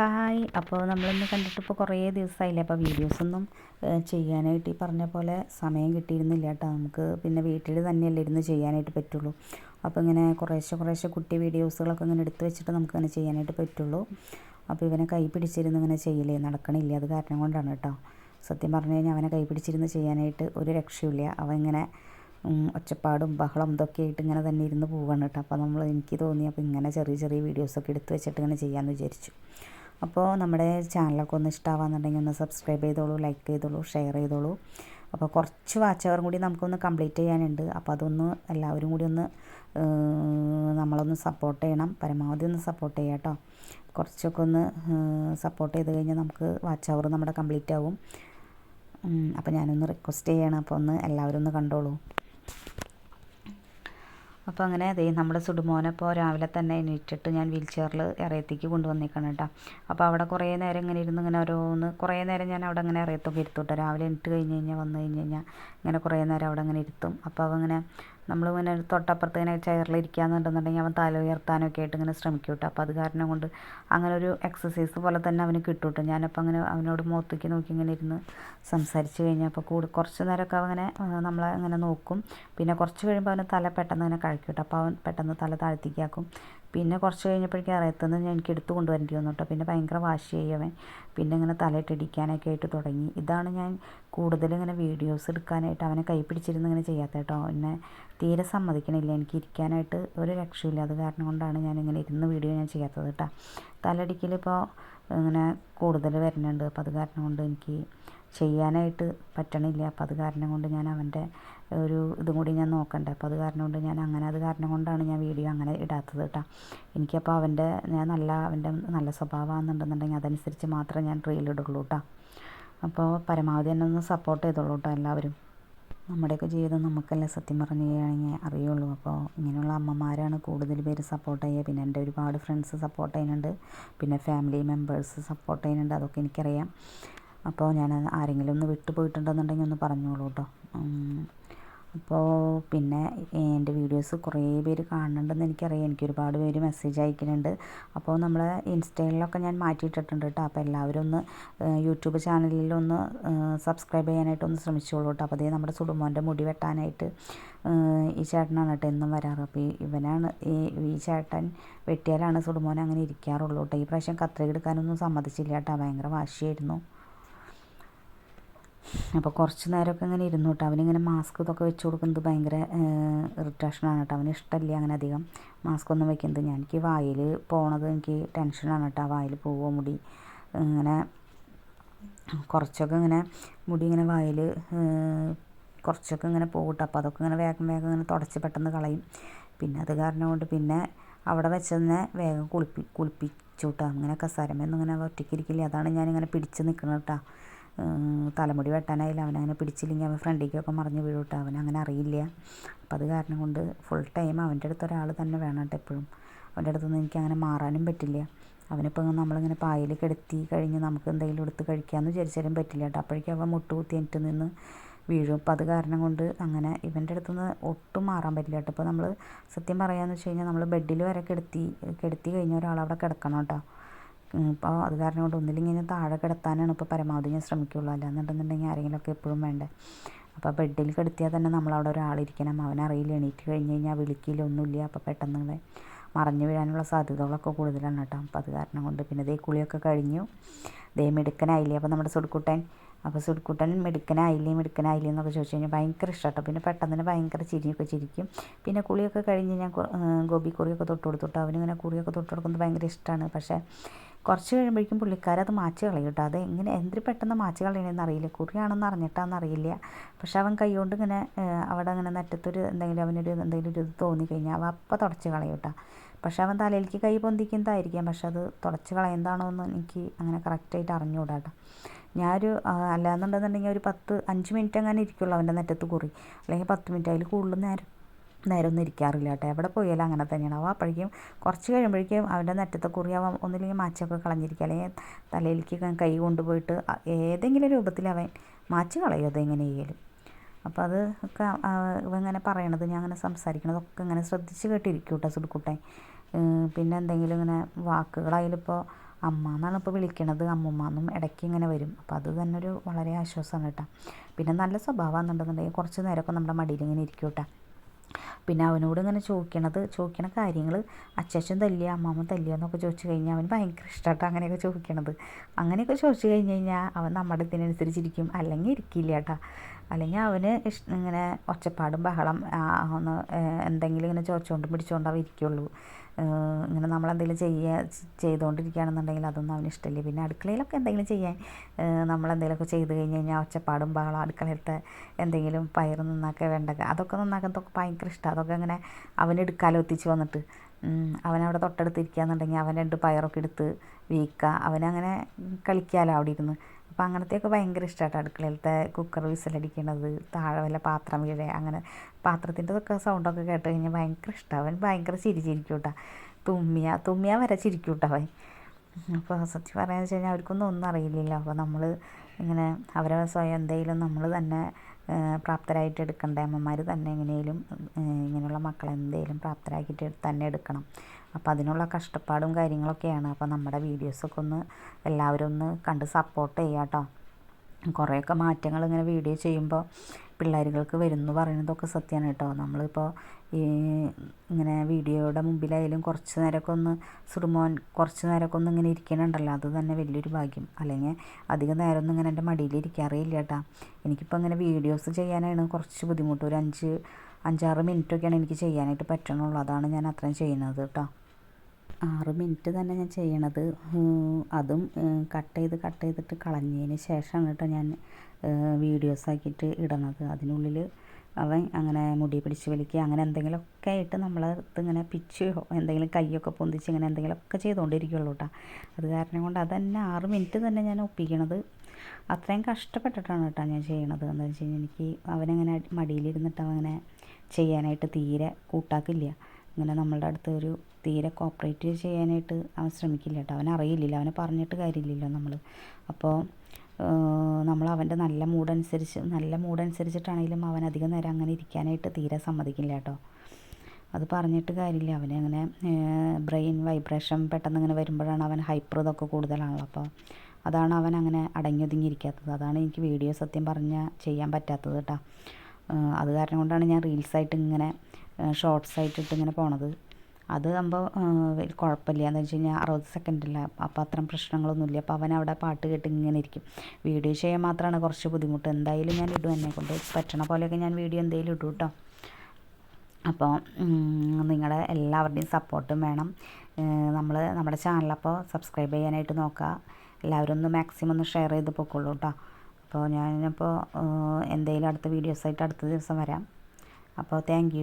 Hi. അപ്പോൾ നമ്മളിന്ന് കണ്ടിട്ട് ഇപ്പോൾ കുറേ ദിവസമായില്ലേ അപ്പോൾ വീഡിയോസൊന്നും ചെയ്യാനായിട്ട് ഈ പറഞ്ഞ പോലെ സമയം കിട്ടിയിരുന്നില്ല കേട്ടോ. നമുക്ക് പിന്നെ വീട്ടിൽ തന്നെയല്ലേ ഇരുന്ന് ചെയ്യാനായിട്ട് പറ്റുള്ളൂ. അപ്പോൾ ഇങ്ങനെ കുറേശ്ശെ കുറേശ്ശെ കുട്ടി വീഡിയോസുകളൊക്കെ ഇങ്ങനെ എടുത്തു വെച്ചിട്ട് നമുക്കങ്ങനെ ചെയ്യാനായിട്ട് പറ്റുള്ളൂ. അപ്പോൾ ഇവനെ കൈ പിടിച്ചിരുന്ന് ഇങ്ങനെ ചെയ്യില്ലേ? നടക്കണില്ല. അത് കാരണം കൊണ്ടാണ് കേട്ടോ. സത്യം പറഞ്ഞു കഴിഞ്ഞാൽ അവനെ കൈ പിടിച്ചിരുന്ന് ചെയ്യാനായിട്ട് ഒരു രക്ഷയില്ല അവൻ ഇങ്ങനെ ഒച്ചപ്പാടും ബഹളം ഇതൊക്കെ ആയിട്ട് ഇങ്ങനെ തന്നെ ഇരുന്ന് പോവാണ് കേട്ടോ. അപ്പോൾ നമ്മൾ എനിക്ക് തോന്നി അപ്പോൾ ഇങ്ങനെ ചെറിയ ചെറിയ വീഡിയോസൊക്കെ എടുത്ത് വെച്ചിട്ട് ഇങ്ങനെ ചെയ്യാമെന്ന് വിചാരിച്ചു. അപ്പോൾ നമ്മുടെ ചാനലൊക്കെ ഒന്ന് ഇഷ്ടമാവാന്നുണ്ടെങ്കിൽ ഒന്ന് സബ്സ്ക്രൈബ് ചെയ്തോളൂ ലൈക്ക് ചെയ്തോളൂ ഷെയർ ചെയ്തോളൂ. അപ്പോൾ കുറച്ച് വാച്ച് കൂടി നമുക്കൊന്ന് കംപ്ലീറ്റ് ചെയ്യാനുണ്ട്. അപ്പോൾ അതൊന്ന് എല്ലാവരും കൂടി ഒന്ന് നമ്മളൊന്ന് സപ്പോർട്ട് ചെയ്യണം. പരമാവധി ഒന്ന് സപ്പോർട്ട് ചെയ്യാം കേട്ടോ. കുറച്ചൊക്കെ ഒന്ന് സപ്പോർട്ട് ചെയ്ത് കഴിഞ്ഞാൽ നമുക്ക് വാച്ച് അവർ നമ്മുടെ കംപ്ലീറ്റ് ആവും. അപ്പോൾ ഞാനൊന്ന് റിക്വസ്റ്റ് ചെയ്യണം. അപ്പോൾ ഒന്ന് എല്ലാവരും ഒന്ന് കണ്ടോളൂ. അപ്പോൾ അങ്ങനെ അതേ നമ്മുടെ സുടുമോനെ ഇപ്പോൾ രാവിലെ തന്നെ എണീറ്റിട്ട് ഞാൻ വീൽ ചെയറിൽ ഇറയത്തേക്ക് കൊണ്ടുവന്നേക്കണം കേട്ടോ. അപ്പോൾ അവിടെ കുറേ നേരം ഇങ്ങനെ ഇരുന്ന് ഇങ്ങനെ ഓരോന്ന് കുറേ നേരം ഞാൻ അവിടെ അങ്ങനെ ഇറയത്തൊക്കെ ഇരുത്തും കേട്ടോ. രാവിലെ എണീറ്റ് കഴിഞ്ഞ് കഴിഞ്ഞാൽ വന്നു കഴിഞ്ഞ് കഴിഞ്ഞാൽ ഇങ്ങനെ കുറേ നേരം അവിടെ അങ്ങനെ ഇരുത്തും. അപ്പോൾ അവങ്ങനെ നമ്മളിങ്ങനെ തൊട്ടപ്പുറത്ത് ഇങ്ങനെ ചെയറിലിരിക്കാന്നുണ്ടെന്നുണ്ടെങ്കിൽ അവൻ തല ഉയർത്താനൊക്കെ ആയിട്ട് ഇങ്ങനെ ശ്രമിക്കും അപ്പോൾ അത് കാരണം കൊണ്ട് അങ്ങനെ ഒരു എക്സസൈസ് പോലെ തന്നെ അവന് കിട്ടും കേട്ടോ. ഞാനപ്പോൾ അങ്ങനെ അവനോട് മുഖത്തേക്ക് നോക്കി ഇങ്ങനെ ഇരുന്ന് സംസാരിച്ച് കഴിഞ്ഞാൽ അപ്പോൾ കുറച്ച് നേരമൊക്കെ അവനെ നമ്മളെ ഇങ്ങനെ നോക്കും. പിന്നെ കുറച്ച് കഴിയുമ്പോൾ അവന് തല പെട്ടെന്ന് ഇങ്ങനെ കഴിക്കും കേട്ടോ. അപ്പോൾ അവൻ പെട്ടെന്ന് തല താഴ്ത്തിക്കാക്കും. പിന്നെ കുറച്ച് കഴിഞ്ഞപ്പോഴേക്കും അറിയത്തുനിന്ന് ഞാൻ എനിക്ക് എടുത്തു കൊണ്ടുവരേണ്ടി വന്നു കേട്ടോ. പിന്നെ ഭയങ്കര വാശി അവൻ. പിന്നെ ഇങ്ങനെ തലയിട്ടിടിക്കാനൊക്കെ ആയിട്ട് തുടങ്ങി. ഇതാണ് ഞാൻ കൂടുതൽ ഇങ്ങനെ വീഡിയോസ് എടുക്കാനായിട്ട് അവനെ കൈ പിടിച്ചിരുന്ന് ഇങ്ങനെ ചെയ്യാത്ത കേട്ടോ. എന്നെ തീരെ സമ്മതിക്കണില്ല. എനിക്ക് ഇരിക്കാനായിട്ട് ഒരു രക്ഷയില്ല അത് കാരണം കൊണ്ടാണ് ഞാൻ ഇങ്ങനെ ഇരുന്ന് വീഡിയോ ഞാൻ ചെയ്യാത്തത് കേട്ടോ. തലയിടിക്കലിപ്പോൾ ഇങ്ങനെ കൂടുതൽ വരുന്നുണ്ട്. അപ്പം അത് കാരണം കൊണ്ട് എനിക്ക് ചെയ്യാനായിട്ട് പറ്റണില്ല. അപ്പം അത് കാരണം കൊണ്ട് ഞാൻ അവന്റെ ഒരു ഇതും കൂടി ഞാൻ നോക്കണ്ടേ. അപ്പം അത് കാരണം കൊണ്ട് ഞാൻ അങ്ങനെ അത് കാരണം കൊണ്ടാണ് ഞാൻ വീഡിയോ അങ്ങനെ ഇടാത്തത് കേട്ടോ എനിക്കപ്പോൾ അവന്റെ ഞാൻ നല്ല അവന്റെ നല്ല സ്വഭാവമാണെന്നുണ്ടെന്നുണ്ടെങ്കിൽ അതനുസരിച്ച് മാത്രമേ ഞാൻ റീൽ ഇടുള്ളൂ കേട്ടോ അപ്പോൾ പരമാവധി എന്നെ ഒന്ന് സപ്പോർട്ട് ചെയ്തോളൂ കേട്ടോ എല്ലാവരും. നമ്മുടെയൊക്കെ ജീവിതം നമുക്കല്ലേ സത്യം പറഞ്ഞു കഴിഞ്ഞാൽ അറിയുള്ളൂ. അപ്പോൾ ഇങ്ങനെയുള്ള അമ്മമാരാണ് കൂടുതൽ പേര് സപ്പോർട്ട് ചെയ്യുക. പിന്നെ എന്റെ ഒരുപാട് ഫ്രണ്ട്സ് സപ്പോർട്ട് ചെയ്യുന്നുണ്ട്. പിന്നെ ഫാമിലി മെമ്പേഴ്സ് സപ്പോർട്ട് ചെയ്യുന്നുണ്ട്. അതൊക്കെ എനിക്കറിയാം. അപ്പോൾ ഞാൻ ആരെങ്കിലും ഒന്ന് വിട്ടു പോയിട്ടുണ്ടെന്നുണ്ടെങ്കിൽ ഒന്ന് പറഞ്ഞോളൂ കേട്ടോ. അപ്പോൾ പിന്നെ എന്റെ വീഡിയോസ് കുറേ പേര് കാണുന്നുണ്ടെന്ന് എനിക്കറിയാം. എനിക്ക് ഒരുപാട് പേര് മെസ്സേജ് അയക്കുന്നുണ്ട്. അപ്പോൾ നമ്മൾ ഇൻസ്റ്റയിലൊക്കെ ഞാൻ മാറ്റിയിട്ടിട്ടുണ്ട് കേട്ടോ. അപ്പോൾ എല്ലാവരും ഒന്ന് യൂട്യൂബ് ചാനലിലൊന്ന് സബ്സ്ക്രൈബ് ചെയ്യാനായിട്ട് ഒന്ന് ശ്രമിച്ചോളൂ കേട്ടോ. അപ്പോൾ അതേ നമ്മുടെ സുടുമോന്റെ മുടി വെട്ടാനായിട്ട് ഈ ചേട്ടനാണ് കേട്ടോ എന്നും വരാറ്. അപ്പോൾ ഇവനാണ് ഈ ഈ ചേട്ടൻ വെട്ടിയാലാണ് സുടുമോൻ അങ്ങനെ ഇരിക്കാറുള്ളൂ കേട്ടോ. ഈ പ്രാവശ്യം കത്രിക എടുക്കാനൊന്നും സമ്മതിച്ചില്ല കേട്ടോ. ഭയങ്കര വാശിയായിരുന്നു. അപ്പോൾ കുറച്ച് നേരമൊക്കെ ഇങ്ങനെ ഇരുന്നു കേട്ടോ അവനിങ്ങനെ മാസ്ക് ഇതൊക്കെ വെച്ച് കൊടുക്കുന്നത് ഭയങ്കര ഇറിറ്റേഷനാണ് കേട്ടോ. അവന് ഇഷ്ടമല്ല അങ്ങനെ അധികം മാസ്ക് ഒന്നും വെക്കുന്നത്. ഞാൻ എനിക്ക് വായിൽ പോണത് എനിക്ക് ടെൻഷനാണ് കേട്ടോ. വായിൽ പോവോ മുടി ഇങ്ങനെ കുറച്ചൊക്കെ ഇങ്ങനെ മുടി ഇങ്ങനെ വായിൽ കുറച്ചൊക്കെ ഇങ്ങനെ പോകട്ടെ അപ്പോൾ അതൊക്കെ ഇങ്ങനെ വേഗം വേഗം ഇങ്ങനെ തുടച്ച് പെട്ടെന്ന് കളയും. പിന്നെ അത് കാരണം കൊണ്ട് പിന്നെ അവിടെ വെച്ച് തന്നെ വേഗം കുളിപ്പി കുളിപ്പിച്ചു കേട്ടോ. അങ്ങനെ കസാരമൊന്നും ഇങ്ങനെ ഒറ്റയ്ക്ക് ഇരിക്കില്ല. അതാണ് ഞാനിങ്ങനെ പിടിച്ച് നിൽക്കുന്നത് കേട്ടോ. തലമുടി വെട്ടാനായില്ല. അവനങ്ങനെ പിടിച്ചില്ലെങ്കിൽ അവൻ ഫ്രണ്ടിലേക്കൊക്കെ മറിഞ്ഞ് വീഴും അവനങ്ങനെ അറിയില്ല. അപ്പം അത് കാരണം കൊണ്ട് ഫുൾ ടൈം അവന്റെ അടുത്ത് ഒരാൾ തന്നെ വേണം കേട്ടോ എപ്പോഴും. അവന്റെ അടുത്തുനിന്ന് എനിക്ക് അങ്ങനെ മാറാനും പറ്റില്ല. അവനിപ്പോൾ നമ്മളിങ്ങനെ പായൽ കിടത്തി കഴിഞ്ഞ് നമുക്ക് എന്തെങ്കിലും എടുത്ത് കഴിക്കാമെന്ന് വിചാരിച്ചാലും പറ്റില്ല കേട്ടോ. അപ്പോഴേക്കും അവൻ മുട്ടുകുത്തി എനിക്ക് നിന്ന് വീഴും. അപ്പോൾ അത് കാരണം കൊണ്ട് അങ്ങനെ ഇവന്റെ അടുത്തുനിന്ന് ഒട്ടും മാറാൻ പറ്റില്ല കേട്ടോ. ഇപ്പോൾ നമ്മൾ സത്യം പറയാമെന്ന് വെച്ച് കഴിഞ്ഞാൽ നമ്മൾ ബെഡിൽ വരെ കിടത്തി കിടത്തി കഴിഞ്ഞ ഒരാൾ അവിടെ കിടക്കണം കേട്ടോ. ഇപ്പോൾ അത് കാരണം കൊണ്ട് ഒന്നില്ലെങ്കിൽ ഇനി താഴെ കിടത്താനാണ് ഇപ്പോൾ പരമാവധി ഞാൻ ശ്രമിക്കുകയുള്ളൂ അല്ലാന്നുണ്ടെന്നുണ്ടെങ്കിൽ ആരെങ്കിലുമൊക്കെ എപ്പോഴും വേണ്ടേ? അപ്പോൾ ബെഡിൽ കിടത്തിയാൽ തന്നെ നമ്മളവിടെ ഒരാളിരിക്കണം. അവനറിയില്ല എണീറ്റ് കഴിഞ്ഞ് കഴിഞ്ഞാൽ വിളിക്കില്ല ഒന്നുമില്ല. അപ്പോൾ പെട്ടെന്ന് മറഞ്ഞു വീഴാനുള്ള സാധ്യതകളൊക്കെ കൂടുതലാണ് കേട്ടോ. അപ്പോൾ അത് കാരണം കൊണ്ട് പിന്നെ ദേ കുളിയൊക്കെ കഴിഞ്ഞു. ദേ മിടുക്കനായില്ലേ അപ്പോൾ നമ്മുടെ സുടുക്കുട്ടൻ. അപ്പോൾ സുടുക്കുട്ടൻ മിടുക്കനായില്ലേ മിടുക്കനായില്ലേ എന്നൊക്കെ ചോദിച്ചു കഴിഞ്ഞാൽ ഭയങ്കര ഇഷ്ടമാട്ടോ പിന്നെ പെട്ടെന്ന് തന്നെ ഭയങ്കര ചിരിയൊക്കെ ചിരിക്കും. പിന്നെ കുളിയൊക്കെ കഴിഞ്ഞ് ഞാൻ ഗോപി കുറിയൊക്കെ തൊട്ട് കൊടുത്തിട്ട് അവനിങ്ങനെ കുറിയൊക്കെ തൊട്ട് കൊടുക്കുന്നത് ഭയങ്കര ഇഷ്ടമാണ്. പക്ഷേ കുറച്ച് കഴിയുമ്പോഴേക്കും പുള്ളിക്കാരത് മാച്ച് കളയും കേട്ടോ. അത് എങ്ങനെ എന്തിന് പെട്ടെന്ന് മാച്ച് കളയണമെന്ന് അറിയില്ല. കുറിയാണെന്ന് അറിഞ്ഞിട്ടാണെന്ന് അറിയില്ല. പക്ഷെ അവൻ കൈകൊണ്ട് ഇങ്ങനെ അവിടെ അങ്ങനെ നെറ്റത്തൊരു എന്തെങ്കിലും അവനൊരു എന്തെങ്കിലും ഒരു ഇത് തോന്നിക്കഴിഞ്ഞാൽ അവ അപ്പം തുടച്ച് കളയും കേട്ടോ. പക്ഷെ അവൻ തലയിലേക്ക് കൈ പൊന്തിക്കുന്നതായിരിക്കാം. പക്ഷെ അത് തുടച്ച് കളയുന്നതാണോ എന്ന് എനിക്ക് അങ്ങനെ കറക്റ്റായിട്ട് അറിഞ്ഞുകൂടാ കേട്ടോ. ഞാനൊരു അല്ലാന്നുണ്ടെന്നുണ്ടെങ്കിൽ ഒരു പത്ത് അഞ്ച് മിനിറ്റ് അങ്ങനെ ഇരിക്കുള്ളൂ അവന്റെ നെറ്റത്ത് കുറി. അല്ലെങ്കിൽ പത്ത് മിനിറ്റ് അതിൽ കൂടുതൽ നേരം നേരമൊന്നും ഇരിക്കാറില്ല കേട്ടോ. എവിടെ പോയാലും അങ്ങനെ തന്നെയാണ്. അവ അപ്പോഴേക്കും കുറച്ച് കഴിയുമ്പോഴേക്കും അവന്റെ നെറ്റത്തെ കുറി അവൻ ഒന്നില്ലെങ്കിൽ മാച്ചൊക്കെ കളഞ്ഞിരിക്കുക അല്ലെങ്കിൽ തലയിലേക്ക് കൈ കൊണ്ടുപോയിട്ട് ഏതെങ്കിലും രൂപത്തിൽ അവൻ മാച്ച് കളയും ചെയ്യലും അപ്പോൾ അത് ഒക്കെ ഇവങ്ങനെ പറയണത് ഞാൻ അങ്ങനെ സംസാരിക്കണതൊക്കെ ഇങ്ങനെ ശ്രദ്ധിച്ച് കേട്ടിരിക്കും കേട്ടോ സുടുക്കുട്ടൻ. പിന്നെ എന്തെങ്കിലും ഇങ്ങനെ വാക്കുകളായാലിപ്പോൾ അമ്മ എന്നാണ് ഇപ്പോൾ വിളിക്കണത്. അമ്മുമ്മ എന്നും ഇടയ്ക്ക് ഇങ്ങനെ വരും. അപ്പോൾ അത് തന്നെ ഒരു വളരെ ആശ്വാസമാണ് കേട്ടോ. പിന്നെ നല്ല സ്വഭാവം എന്നുണ്ടെന്നുണ്ടെങ്കിൽ കുറച്ച് നേരമൊക്കെ നമ്മുടെ മടിയിൽ ഇങ്ങനെ ഇരിക്കും കേട്ടോ. പിന്നെ അവനോട് ഇങ്ങനെ ചോദിക്കണത് ചോദിക്കണ കാര്യങ്ങൾ അച്ചാച്ചൻ തല്ലിയ അമ്മാമ്മ തല്ലിയ എന്നൊക്കെ ചോദിച്ചു കഴിഞ്ഞാൽ അവന് ഭയങ്കര ഇഷ്ടമാട്ടോ അങ്ങനെയൊക്കെ ചോദിക്കണത്. അങ്ങനെയൊക്കെ ചോദിച്ചു കഴിഞ്ഞ് കഴിഞ്ഞാൽ അവൻ നമ്മുടെ ഇതിനനുസരിച്ചിരിക്കും. അല്ലെങ്കിൽ ഇരിക്കില്ല കേട്ടോ. അല്ലെങ്കിൽ അവന് ഇഷ് ഇങ്ങനെ ഒച്ചപ്പാടും ബഹളം ഒന്ന് എന്തെങ്കിലും ഇങ്ങനെ ചോദിച്ചുകൊണ്ടും പിടിച്ചുകൊണ്ടും അവ ഇരിക്കുള്ളൂ. ഇങ്ങനെ നമ്മളെന്തെങ്കിലും ചെയ്യുക ചെയ്തുകൊണ്ടിരിക്കുകയാണെന്നുണ്ടെങ്കിൽ അതൊന്നും അവന് ഇഷ്ടമില്ല. പിന്നെ അടുക്കളയിലൊക്കെ എന്തെങ്കിലും ചെയ്യാൻ നമ്മളെന്തെങ്കിലുമൊക്കെ ചെയ്ത് കഴിഞ്ഞ് കഴിഞ്ഞാൽ ഒച്ചപ്പാടും ബഹളം അടുക്കളയിലത്തെ എന്തെങ്കിലും പയർ നന്നാക്കുക വേണ്ട അതൊക്കെ നന്നാക്കുന്നതൊക്കെ ഭയങ്കര ഇഷ്ടമാണ് അതൊക്കെ ഇങ്ങനെ അവനെടുക്കാലോ ഒത്തിച്ച് വന്നിട്ട്. അവനവിടെ തൊട്ടടുത്ത് ഇരിക്കുകയെന്നുണ്ടെങ്കിൽ അവൻ രണ്ട് പയറൊക്കെ എടുത്ത് വീക്കുക അവനങ്ങനെ കളിക്കാമല്ലോ അവിടെ ഇരുന്ന്. അപ്പോൾ അങ്ങനത്തെയൊക്കെ ഭയങ്കര ഇഷ്ടമായിട്ട് അടുക്കളയിലത്തെ കുക്കർ വിസിലടിക്കണത് താഴെ വല്ല പാത്രം വീഴ അങ്ങനെ പാത്രത്തിന്റെതൊക്കെ സൗണ്ടൊക്കെ കേട്ട് കഴിഞ്ഞാൽ ഭയങ്കര ഇഷ്ടമാണ് അവൻ ഭയങ്കര ചിരി ചിരിക്കും കേട്ടോ തുമ്മിയ തുമ്മിയ വരെ ചിരിക്കും കേട്ടോ അവൻ. അപ്പോൾ സത്യം പറയാന്ന് വെച്ച് കഴിഞ്ഞാൽ അവർക്കൊന്നും ഒന്നും അറിയില്ലല്ലോ. അപ്പോൾ നമ്മൾ ഇങ്ങനെ അവരെ സ്വയം എന്തെങ്കിലും നമ്മൾ തന്നെ പ്രാപ്തരായിട്ട് എടുക്കണ്ടേ? അമ്മമാർ തന്നെ എങ്ങനെയും ഇങ്ങനെയുള്ള മക്കളെ എന്തെങ്കിലും പ്രാപ്തരാക്കിയിട്ട് തന്നെ എടുക്കണം. അപ്പോൾ അതിനുള്ള കഷ്ടപ്പാടും കാര്യങ്ങളൊക്കെയാണ്. അപ്പോൾ നമ്മുടെ വീഡിയോസൊക്കെ ഒന്ന് എല്ലാവരും ഒന്ന് കണ്ട് സപ്പോർട്ട് ചെയ്യുക കേട്ടോ കുറേയൊക്കെ മാറ്റങ്ങൾ ഇങ്ങനെ വീഡിയോ ചെയ്യുമ്പോൾ പിള്ളേരുകൾക്ക് വരുന്നു പറയുന്നതൊക്കെ സത്യമാണ് കേട്ടോ നമ്മളിപ്പോൾ ഈ ഇങ്ങനെ വീഡിയോയുടെ മുമ്പിലായാലും കുറച്ച് നേരമൊക്കെ ഒന്ന് സുടുമോൻ കുറച്ച് നേരമൊക്കെ ഒന്ന് ഇങ്ങനെ ഇരിക്കണുണ്ടല്ലോ. അത് തന്നെ വലിയൊരു ഭാഗ്യം. അല്ലെങ്കിൽ അധികം നേരമൊന്നും ഇങ്ങനെ എന്റെ മടിയിൽ ഇരിക്കാറേയില്ല കേട്ടോ എനിക്കിപ്പോൾ ഇങ്ങനെ വീഡിയോസ് ചെയ്യാനാണ് കുറച്ച് ബുദ്ധിമുട്ട്. ഒരു അഞ്ച് അഞ്ചാറ് മിനിറ്റൊക്കെയാണ് എനിക്ക് ചെയ്യാനായിട്ട് പറ്റണുള്ളൂ. അതാണ് ഞാൻ അത്രയും ചെയ്യുന്നത് കേട്ടോ ആറ് മിനിറ്റ് തന്നെ ഞാൻ ചെയ്യണത്. അതും കട്ട് ചെയ്ത് കട്ട് ചെയ്തിട്ട് കളഞ്ഞതിന് ശേഷമാണ് കേട്ടോ ഞാൻ വീഡിയോസ് ആക്കിയിട്ട് ഇടണത്. അതിനുള്ളിൽ അവൻ അങ്ങനെ മുടി പിടിച്ച് വലിക്കുക അങ്ങനെ എന്തെങ്കിലുമൊക്കെ ആയിട്ട് നമ്മൾ ഇങ്ങനെ പിച്ച് എന്തെങ്കിലും കൈയൊക്കെ പൊന്തിച്ച് ഇങ്ങനെ എന്തെങ്കിലുമൊക്കെ ചെയ്തുകൊണ്ടിരിക്കുള്ളൂ കേട്ടോ അത് കാരണം കൊണ്ട് അതന്നെ ആറ് മിനിറ്റ് തന്നെ ഞാൻ ഒപ്പിക്കണത് അത്രയും കഷ്ടപ്പെട്ടിട്ടാണ് കേട്ടോ ഞാൻ ചെയ്യണത്. എന്താ വെച്ച് കഴിഞ്ഞാൽ എനിക്ക് അവനങ്ങനെ മടിയിലിരുന്നിട്ട് അവനെ ചെയ്യാനായിട്ട് തീരെ കൂട്ടാക്കില്ല. ഇങ്ങനെ നമ്മളുടെ അടുത്ത് ഒരു തീരെ കോപ്പറേറ്റ് ചെയ്യാനായിട്ട് അവൻ ശ്രമിക്കില്ല കേട്ടോ. അവൻ അറിയില്ല അവനെ പറഞ്ഞിട്ട് കാര്യമില്ലല്ലോ നമ്മൾ അപ്പോൾ നമ്മൾ അവന്റെ നല്ല മൂഡനുസരിച്ച് നല്ല മൂഡനുസരിച്ചിട്ടാണെങ്കിലും അവൻ അധികം നേരം അങ്ങനെ ഇരിക്കാനായിട്ട് തീരെ സമ്മതിക്കില്ല കേട്ടോ. അത് പറഞ്ഞിട്ട് കാര്യമില്ല. അവനെ അങ്ങനെ ബ്രെയിൻ വൈബ്രേഷൻ പെട്ടെന്ന് ഇങ്ങനെ വരുമ്പോഴാണ് അവൻ ഹൈപ്പർ ഇതൊക്കെ കൂടുതലാണല്ലോ. അപ്പോൾ അതാണ് അവൻ അങ്ങനെ അടങ്ങി ഒതുങ്ങിയിരിക്കാത്തത് അതാണ് എനിക്ക് വീഡിയോ സത്യം പറഞ്ഞാൽ ചെയ്യാൻ പറ്റാത്തത് കേട്ടോ. അത് കാരണം കൊണ്ടാണ് ഞാൻ റീൽസായിട്ട് ഇങ്ങനെ ഷോർട്സ് ആയിട്ടിട്ട് ഇങ്ങനെ പോണത്. അത് ആകുമ്പോൾ കുഴപ്പമില്ല എന്ന് വെച്ച് കഴിഞ്ഞാൽ അറുപത് സെക്കൻഡില്ല അപ്പോൾ അത്രയും പ്രശ്നങ്ങളൊന്നുമില്ല. അപ്പോൾ അവൻ അവിടെ പാട്ട് കേട്ട് ഇങ്ങനെ ഇരിക്കും. വീഡിയോ ചെയ്യാൻ മാത്രമാണ് കുറച്ച് ബുദ്ധിമുട്ട്. എന്തായാലും ഞാൻ ഇടും എന്നെ കൊണ്ട്. പറ്റണ പോലെയൊക്കെ ഞാൻ വീഡിയോ എന്തെങ്കിലും ഇടും കേട്ടോ അപ്പോൾ നിങ്ങളുടെ എല്ലാവരുടെയും സപ്പോർട്ടും വേണം. നമ്മൾ നമ്മുടെ ചാനലപ്പോൾ സബ്സ്ക്രൈബ് ചെയ്യാനായിട്ട് നോക്കുക എല്ലാവരും ഒന്ന് മാക്സിമം ഒന്ന് ഷെയർ ചെയ്ത് പൊക്കോളൂ കേട്ടോ അപ്പോൾ ഞാനിപ്പോൾ എന്തെങ്കിലും അടുത്ത വീഡിയോസായിട്ട് അടുത്ത ദിവസം വരാം. അപ്പോൾ താങ്ക്